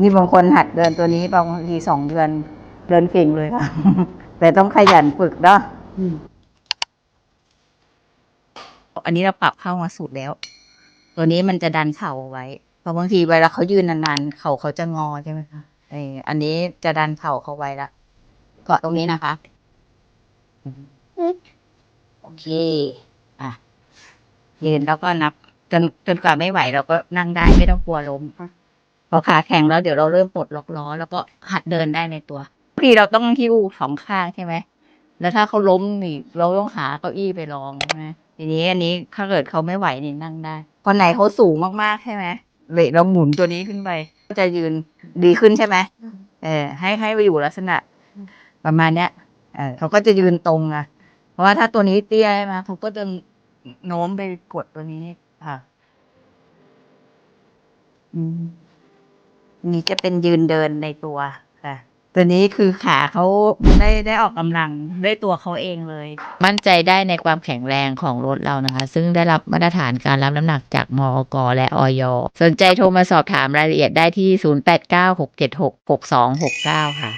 นี่บางคนหัดเดินตัวนี้บางทีสองเดือนเดินเก่งเลยค่ะ แต่ต้องขยันฝึกเนาะอันนี้เราปรับเข้ามาสุดแล้ว ตัวนี้มันจะดันเข่าไว้ เพราะบางทีเวลาเขายืนนานๆ เข่าเขาจะงอใช่ไหมคะอออันนี้จะดันเข่าเขาไว้ละเกาะตรงนี้นะคะโอเค อะยืนแล้วก็นับจนจนกว่าไม่ไหวเราก็นั่งได้ไม่ต้องกลัวล้ม พอขาแข็งแล้วเดี๋ยวเราเริ่มปลดล็อกล้อ แล้วก็หัดเดินได้ในตัวบางทีเราต้องหิ้วสองข้างใช่ไหมแล้วถ้าเขาล้มนี่เราต้องหาเก้าอี้ไปรองใช่ไหมทีนี้อันนี้ถ้าเกิดเขาไม่ไหวนี่นั่งได้คนไหนเขาสูงมากๆใช่ไหมเลยเราหมุนตัวนี้ขึ้นไปก็จะยืนดีขึ้นใช่ไหมเออให้ให้ไปอยู่ลักษณะ ประมาณเนี้ยเออเขาก็จะยืนตรงอะเพราะว่าถ้าตัวนี้เตี้ยใช่ไหมเขาก็จะโน้มไปกดตัวนี้ค่ะ อืม นี่จะเป็นยืนเดินในตัวค่ะ ตัวนี้คือขาเขาได้ได้ออกกำลังด้วยตัวเขาเองเลย มั่นใจได้ในความแข็งแรงของรถเรานะคะ ซึ่งได้รับมาตรฐานการรับน้ำหนักจากมอกและออยสนใจโทรมาสอบถามรายละเอียดได้ที่ 0896766269 ค่ะ